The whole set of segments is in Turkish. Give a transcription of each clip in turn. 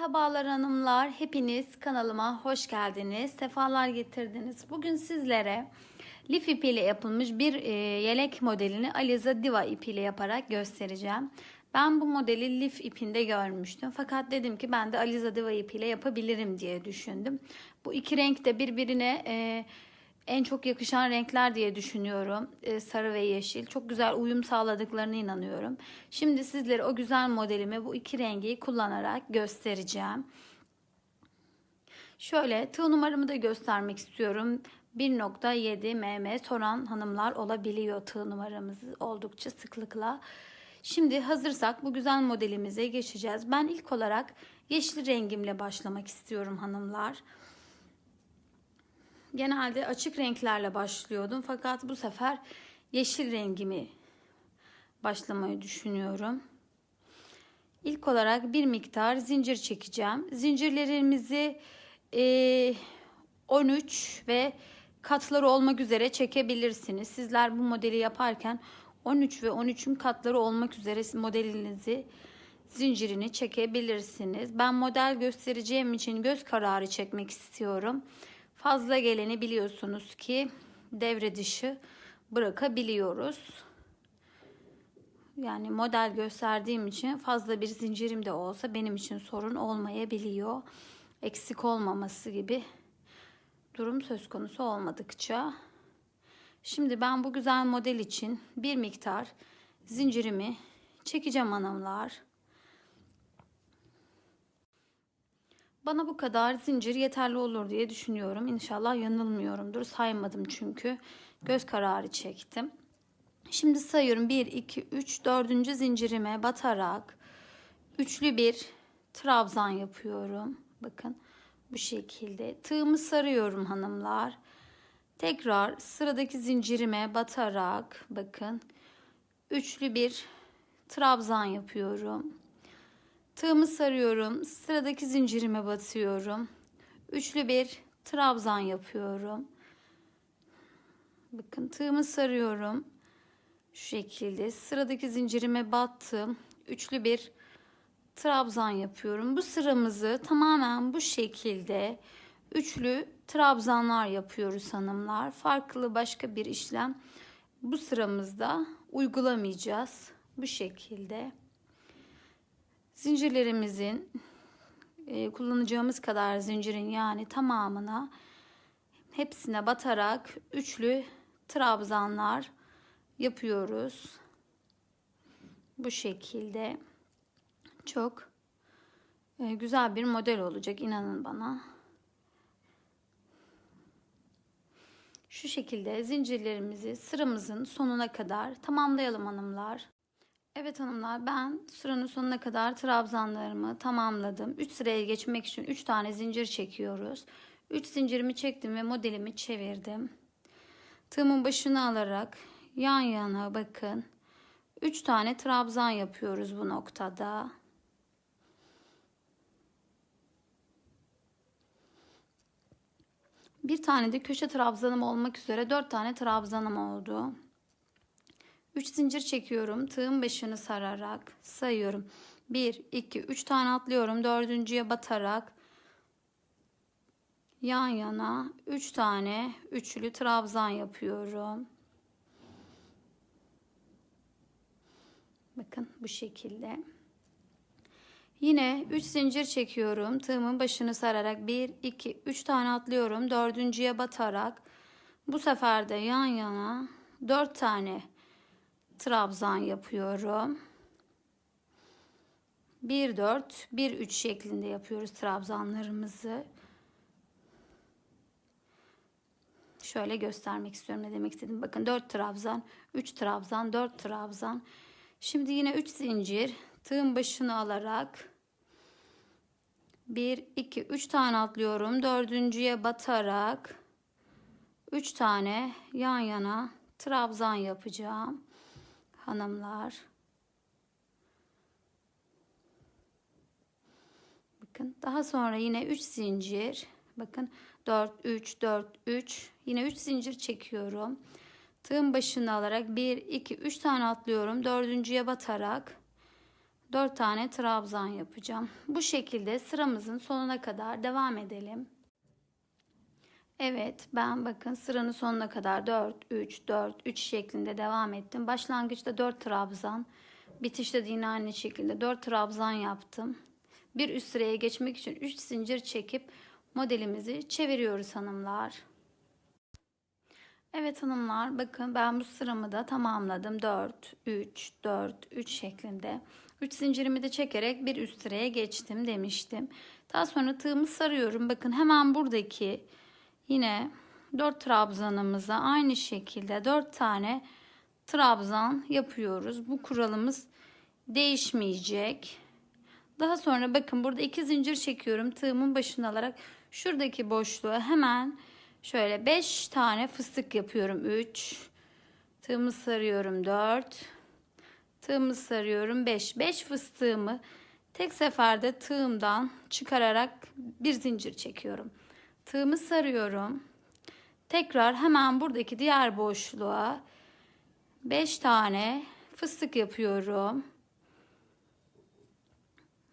Merhabalar hanımlar, hepiniz kanalıma hoş geldiniz, sefalar getirdiniz. Bugün sizlere lif ipiyle yapılmış bir e, yelek modelini Aliza Diva ipiyle yaparak göstereceğim. Ben bu modeli lif ipinde görmüştüm fakat dedim ki ben de Aliza Diva ipiyle yapabilirim diye düşündüm. Bu iki renk de birbirine e, en çok yakışan renkler diye düşünüyorum. Ee, sarı ve yeşil. Çok güzel uyum sağladıklarına inanıyorum. Şimdi sizlere o güzel modelimi bu iki rengi kullanarak göstereceğim. Şöyle tığ numaramı da göstermek istiyorum. 1.7 mm soran hanımlar olabiliyor tığ numaramızı oldukça sıklıkla. Şimdi hazırsak bu güzel modelimize geçeceğiz. Ben ilk olarak yeşil rengimle başlamak istiyorum hanımlar. Genelde açık renklerle başlıyordum fakat bu sefer yeşil rengimi başlamayı düşünüyorum. İlk olarak bir miktar zincir çekeceğim. Zincirlerimizi e, 13 ve katları olmak üzere çekebilirsiniz. Sizler bu modeli yaparken 13 ve 13'ün katları olmak üzere modelinizi zincirini çekebilirsiniz. Ben model göstereceğim için göz kararı çekmek istiyorum. Fazla geleni biliyorsunuz ki devre dışı bırakabiliyoruz. Yani model gösterdiğim için fazla bir zincirim de olsa benim için sorun olmayabiliyor. Eksik olmaması gibi durum söz konusu olmadıkça. Şimdi ben bu güzel model için bir miktar zincirimi çekeceğim hanımlar. Bana bu kadar zincir yeterli olur diye düşünüyorum. İnşallah yanılmıyorumdur. Saymadım çünkü. Göz kararı çektim. Şimdi sayıyorum. 1, 2, 3, 4. zincirime batarak üçlü bir trabzan yapıyorum. Bakın bu şekilde. Tığımı sarıyorum hanımlar. Tekrar sıradaki zincirime batarak bakın üçlü bir trabzan yapıyorum. Tığımı sarıyorum. Sıradaki zincirime batıyorum. Üçlü bir trabzan yapıyorum. Bakın tığımı sarıyorum. Şu şekilde sıradaki zincirime battım. Üçlü bir trabzan yapıyorum. Bu sıramızı tamamen bu şekilde üçlü trabzanlar yapıyoruz hanımlar. Farklı başka bir işlem bu sıramızda uygulamayacağız. Bu şekilde. Zincirlerimizin e, kullanacağımız kadar zincirin yani tamamına hepsine batarak üçlü trabzanlar yapıyoruz. Bu şekilde çok e, güzel bir model olacak inanın bana. Şu şekilde zincirlerimizi sıramızın sonuna kadar tamamlayalım hanımlar. Evet hanımlar ben sıranın sonuna kadar trabzanlarımı tamamladım. 3 sıraya geçmek için 3 tane zincir çekiyoruz. 3 zincirimi çektim ve modelimi çevirdim. Tığımın başını alarak yan yana bakın. 3 tane trabzan yapıyoruz bu noktada. Bir tane de köşe trabzanım olmak üzere 4 tane trabzanım oldu. 3 zincir çekiyorum. Tığın başını sararak sayıyorum. 1, 2, 3 tane atlıyorum. Dördüncüye batarak yan yana 3 tane üçlü trabzan yapıyorum. Bakın bu şekilde. Yine 3 zincir çekiyorum. Tığımın başını sararak 1, 2, 3 tane atlıyorum. Dördüncüye batarak bu sefer de yan yana 4 tane trabzan yapıyorum. 1 4 1 3 şeklinde yapıyoruz trabzanlarımızı. Şöyle göstermek istiyorum ne demek istedim. Bakın 4 trabzan, 3 trabzan, 4 trabzan. Şimdi yine 3 zincir tığın başını alarak 1 2 3 tane atlıyorum. Dördüncüye batarak 3 tane yan yana trabzan yapacağım hanımlar. Bakın daha sonra yine 3 zincir. Bakın 4 3 4 3 yine 3 zincir çekiyorum. Tığın başını alarak 1 2 3 tane atlıyorum. Dördüncüye batarak 4 tane trabzan yapacağım. Bu şekilde sıramızın sonuna kadar devam edelim. Evet ben bakın sıranın sonuna kadar 4 3 4 3 şeklinde devam ettim. Başlangıçta 4 trabzan, bitişte de yine aynı şekilde 4 trabzan yaptım. Bir üst sıraya geçmek için 3 zincir çekip modelimizi çeviriyoruz hanımlar. Evet hanımlar bakın ben bu sıramı da tamamladım. 4 3 4 3 şeklinde. 3 zincirimi de çekerek bir üst sıraya geçtim demiştim. Daha sonra tığımı sarıyorum. Bakın hemen buradaki yine 4 trabzanımıza aynı şekilde 4 tane trabzan yapıyoruz. Bu kuralımız değişmeyecek. Daha sonra bakın burada iki zincir çekiyorum. Tığımın başına alarak şuradaki boşluğa hemen şöyle 5 tane fıstık yapıyorum. 3 tığımı sarıyorum 4 tığımı sarıyorum 5 5 fıstığımı tek seferde tığımdan çıkararak bir zincir çekiyorum. Tığımı sarıyorum. Tekrar hemen buradaki diğer boşluğa 5 tane fıstık yapıyorum.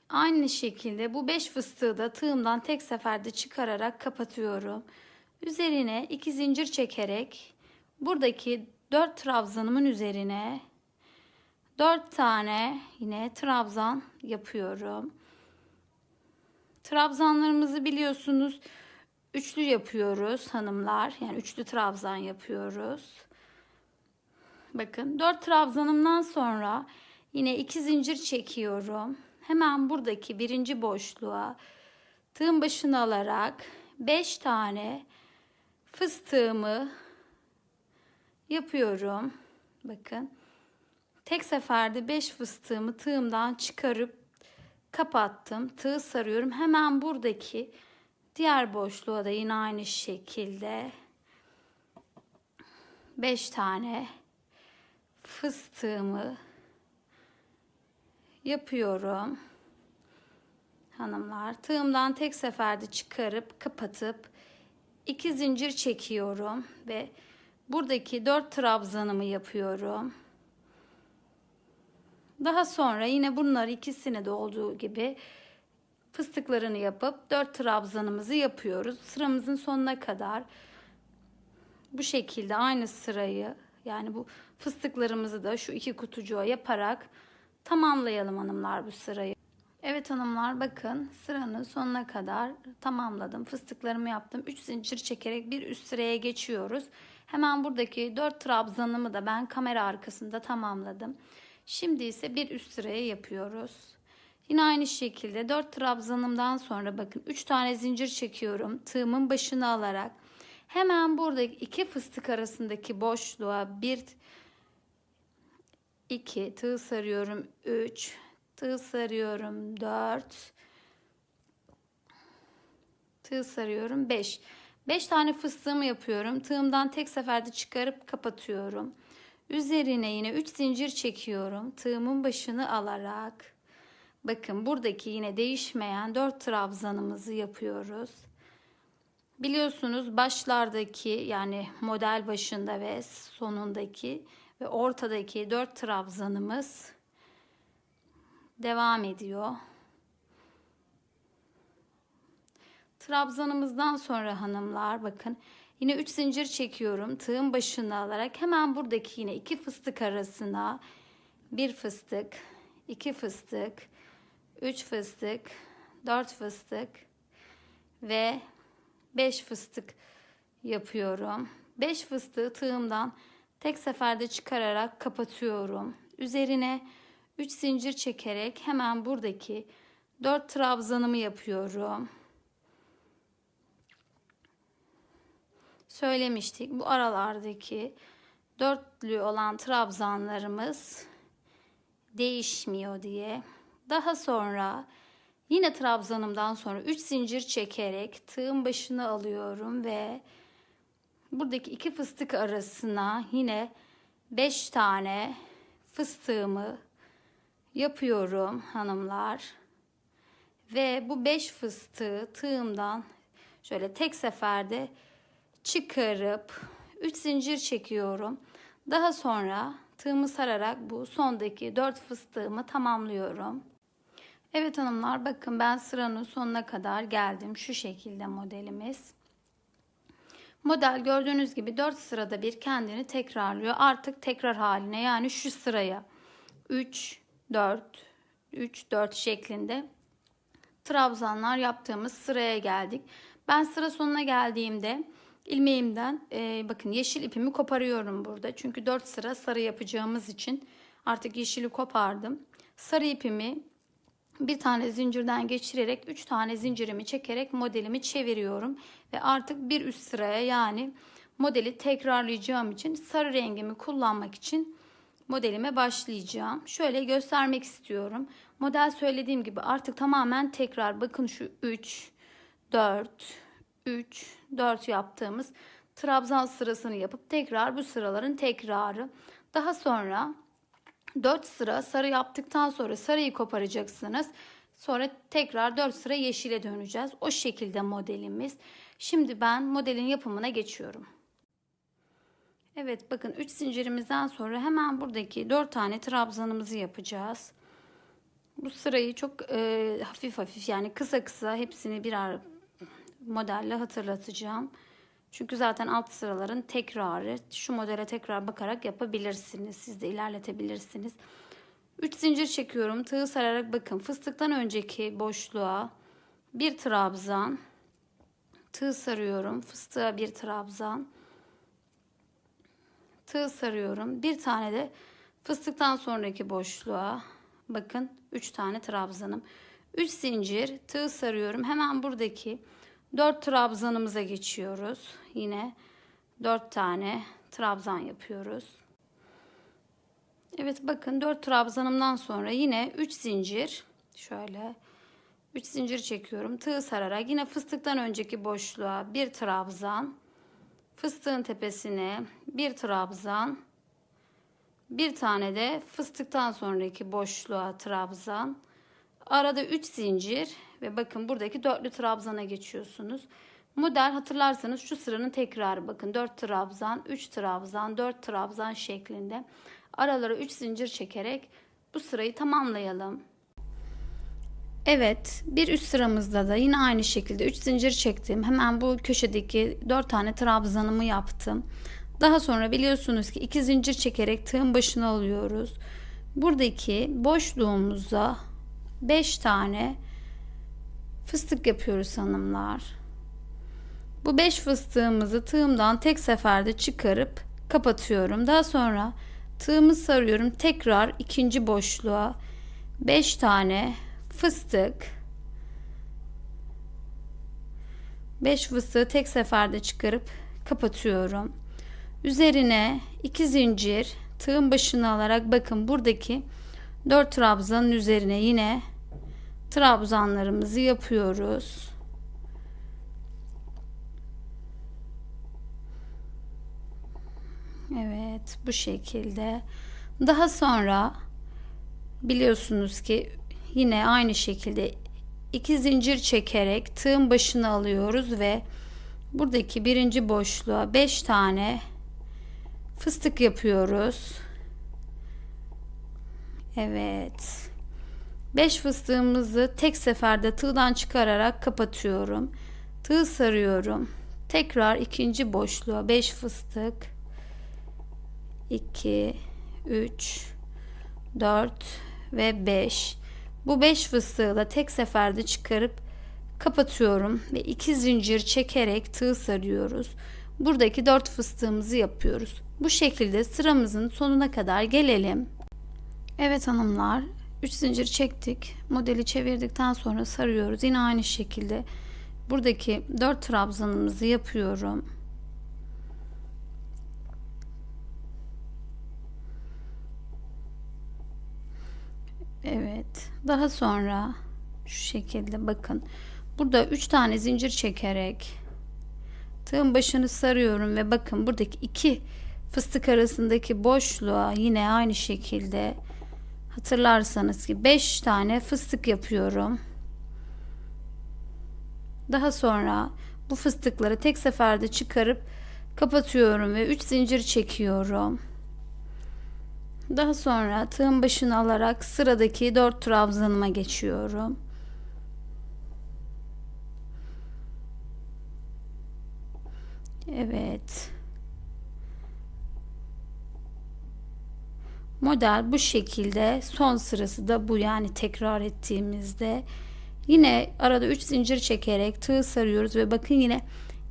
Aynı şekilde bu 5 fıstığı da tığımdan tek seferde çıkararak kapatıyorum. Üzerine 2 zincir çekerek buradaki 4 trabzanımın üzerine 4 tane yine trabzan yapıyorum. Trabzanlarımızı biliyorsunuz üçlü yapıyoruz hanımlar. Yani üçlü trabzan yapıyoruz. Bakın 4 trabzanımdan sonra yine 2 zincir çekiyorum. Hemen buradaki birinci boşluğa tığın başını alarak 5 tane fıstığımı yapıyorum. Bakın. Tek seferde 5 fıstığımı tığımdan çıkarıp kapattım. Tığ sarıyorum. Hemen buradaki diğer boşluğa da yine aynı şekilde 5 tane fıstığımı yapıyorum. Hanımlar tığımdan tek seferde çıkarıp kapatıp iki zincir çekiyorum ve buradaki dört trabzanımı yapıyorum. Daha sonra yine bunlar ikisini de olduğu gibi fıstıklarını yapıp dört trabzanımızı yapıyoruz. Sıramızın sonuna kadar bu şekilde aynı sırayı yani bu fıstıklarımızı da şu iki kutucuğa yaparak tamamlayalım hanımlar bu sırayı. Evet hanımlar bakın sıranın sonuna kadar tamamladım. Fıstıklarımı yaptım. 3 zincir çekerek bir üst sıraya geçiyoruz. Hemen buradaki 4 trabzanımı da ben kamera arkasında tamamladım. Şimdi ise bir üst sıraya yapıyoruz. Yine aynı şekilde 4 trabzanımdan sonra bakın 3 tane zincir çekiyorum. Tığımın başını alarak. Hemen buradaki iki fıstık arasındaki boşluğa bir 2 tığ sarıyorum 3 tığ sarıyorum 4 tığ sarıyorum 5 5 tane fıstığımı yapıyorum tığımdan tek seferde çıkarıp kapatıyorum. Üzerine yine 3 zincir çekiyorum tığımın başını alarak bakın buradaki yine değişmeyen 4 trabzanımızı yapıyoruz biliyorsunuz başlardaki yani model başında ve sonundaki ve ortadaki 4 trabzanımız devam ediyor. Trabzanımızdan sonra hanımlar bakın yine 3 zincir çekiyorum. Tığın başını alarak hemen buradaki yine iki fıstık arasına bir fıstık, iki fıstık, üç fıstık, dört fıstık ve beş fıstık yapıyorum. Beş fıstığı tığımdan tek seferde çıkararak kapatıyorum. Üzerine 3 zincir çekerek hemen buradaki 4 trabzanımı yapıyorum. Söylemiştik bu aralardaki dörtlü olan trabzanlarımız değişmiyor diye. Daha sonra yine trabzanımdan sonra 3 zincir çekerek tığın başını alıyorum ve buradaki iki fıstık arasına yine 5 tane fıstığımı yapıyorum hanımlar. Ve bu 5 fıstığı tığımdan şöyle tek seferde çıkarıp 3 zincir çekiyorum. Daha sonra tığımı sararak bu sondaki 4 fıstığımı tamamlıyorum. Evet hanımlar bakın ben sıranın sonuna kadar geldim. Şu şekilde modelimiz. Model gördüğünüz gibi 4 sırada bir kendini tekrarlıyor. Artık tekrar haline yani şu sıraya 3, 4, 3, 4 şeklinde trabzanlar yaptığımız sıraya geldik. Ben sıra sonuna geldiğimde ilmeğimden e, bakın yeşil ipimi koparıyorum burada. Çünkü 4 sıra sarı yapacağımız için artık yeşili kopardım. Sarı ipimi bir tane zincirden geçirerek 3 tane zincirimi çekerek modelimi çeviriyorum. Ve artık bir üst sıraya yani modeli tekrarlayacağım için sarı rengimi kullanmak için modelime başlayacağım. Şöyle göstermek istiyorum. Model söylediğim gibi artık tamamen tekrar bakın şu 3, 4, 3, 4 yaptığımız trabzan sırasını yapıp tekrar bu sıraların tekrarı. Daha sonra 4 sıra sarı yaptıktan sonra sarıyı koparacaksınız. Sonra tekrar 4 sıra yeşile döneceğiz. O şekilde modelimiz. Şimdi ben modelin yapımına geçiyorum. Evet bakın 3 zincirimizden sonra hemen buradaki 4 tane trabzanımızı yapacağız. Bu sırayı çok e, hafif hafif yani kısa kısa hepsini birer modelle hatırlatacağım. Çünkü zaten alt sıraların tekrarı şu modele tekrar bakarak yapabilirsiniz. Siz de ilerletebilirsiniz. 3 zincir çekiyorum. Tığı sararak bakın fıstıktan önceki boşluğa bir trabzan tığ sarıyorum. Fıstığa bir trabzan tığ sarıyorum. Bir tane de fıstıktan sonraki boşluğa bakın 3 tane trabzanım. 3 zincir tığ sarıyorum. Hemen buradaki 4 trabzanımıza geçiyoruz. Yine 4 tane trabzan yapıyoruz. Evet bakın 4 trabzanımdan sonra yine 3 zincir şöyle 3 zincir çekiyorum. Tığ sararak yine fıstıktan önceki boşluğa bir trabzan fıstığın tepesine bir trabzan bir tane de fıstıktan sonraki boşluğa trabzan arada 3 zincir ve bakın buradaki dörtlü trabzana geçiyorsunuz. Model hatırlarsanız şu sıranın tekrarı bakın 4 trabzan, 3 trabzan, 4 trabzan şeklinde aralara 3 zincir çekerek bu sırayı tamamlayalım. Evet bir üst sıramızda da yine aynı şekilde 3 zincir çektim. Hemen bu köşedeki 4 tane trabzanımı yaptım. Daha sonra biliyorsunuz ki 2 zincir çekerek tığın başına alıyoruz. Buradaki boşluğumuza 5 tane fıstık yapıyoruz hanımlar. Bu 5 fıstığımızı tığımdan tek seferde çıkarıp kapatıyorum. Daha sonra tığımı sarıyorum. Tekrar ikinci boşluğa 5 tane fıstık 5 fıstığı tek seferde çıkarıp kapatıyorum. Üzerine 2 zincir tığın başına alarak bakın buradaki 4 trabzanın üzerine yine trabzanlarımızı yapıyoruz. Evet bu şekilde. Daha sonra biliyorsunuz ki yine aynı şekilde iki zincir çekerek tığın başına alıyoruz ve buradaki birinci boşluğa 5 tane fıstık yapıyoruz. Evet. 5 fıstığımızı tek seferde tığdan çıkararak kapatıyorum. Tığ sarıyorum. Tekrar ikinci boşluğa 5 fıstık. 2 3 4 ve 5. Bu 5 fıstığı da tek seferde çıkarıp kapatıyorum ve 2 zincir çekerek tığ sarıyoruz. Buradaki 4 fıstığımızı yapıyoruz. Bu şekilde sıramızın sonuna kadar gelelim. Evet hanımlar 3 zincir çektik. Modeli çevirdikten sonra sarıyoruz. Yine aynı şekilde buradaki 4 trabzanımızı yapıyorum. Evet. Daha sonra şu şekilde bakın. Burada 3 tane zincir çekerek tığın başını sarıyorum ve bakın buradaki iki fıstık arasındaki boşluğa yine aynı şekilde hatırlarsanız ki 5 tane fıstık yapıyorum. Daha sonra bu fıstıkları tek seferde çıkarıp kapatıyorum ve 3 zincir çekiyorum. Daha sonra tığın başını alarak sıradaki 4 trabzanıma geçiyorum. Evet. Model bu şekilde. Son sırası da bu yani tekrar ettiğimizde. Yine arada 3 zincir çekerek tığ sarıyoruz ve bakın yine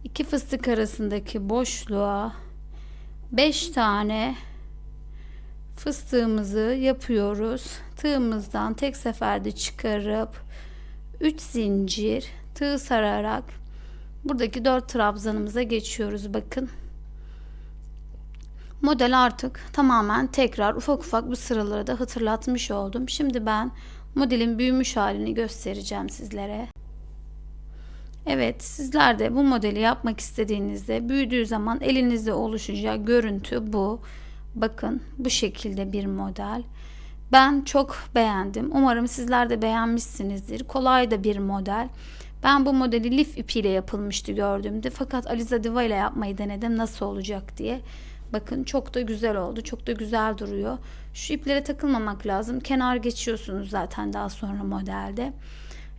iki fıstık arasındaki boşluğa 5 tane fıstığımızı yapıyoruz. Tığımızdan tek seferde çıkarıp 3 zincir tığ sararak buradaki 4 trabzanımıza geçiyoruz bakın. Model artık tamamen tekrar ufak ufak bu sıraları da hatırlatmış oldum. Şimdi ben modelin büyümüş halini göstereceğim sizlere. Evet sizler de bu modeli yapmak istediğinizde büyüdüğü zaman elinizde oluşacak görüntü bu. Bakın bu şekilde bir model. Ben çok beğendim. Umarım sizler de beğenmişsinizdir. Kolay da bir model. Ben bu modeli lif ipiyle yapılmıştı gördüğümde. Fakat Aliza Diva ile yapmayı denedim nasıl olacak diye. Bakın çok da güzel oldu. Çok da güzel duruyor. Şu iplere takılmamak lazım. Kenar geçiyorsunuz zaten daha sonra modelde.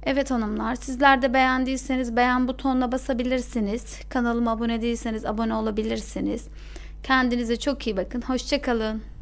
Evet hanımlar sizler de beğendiyseniz beğen butonuna basabilirsiniz. Kanalıma abone değilseniz abone olabilirsiniz. Kendinize çok iyi bakın. Hoşçakalın.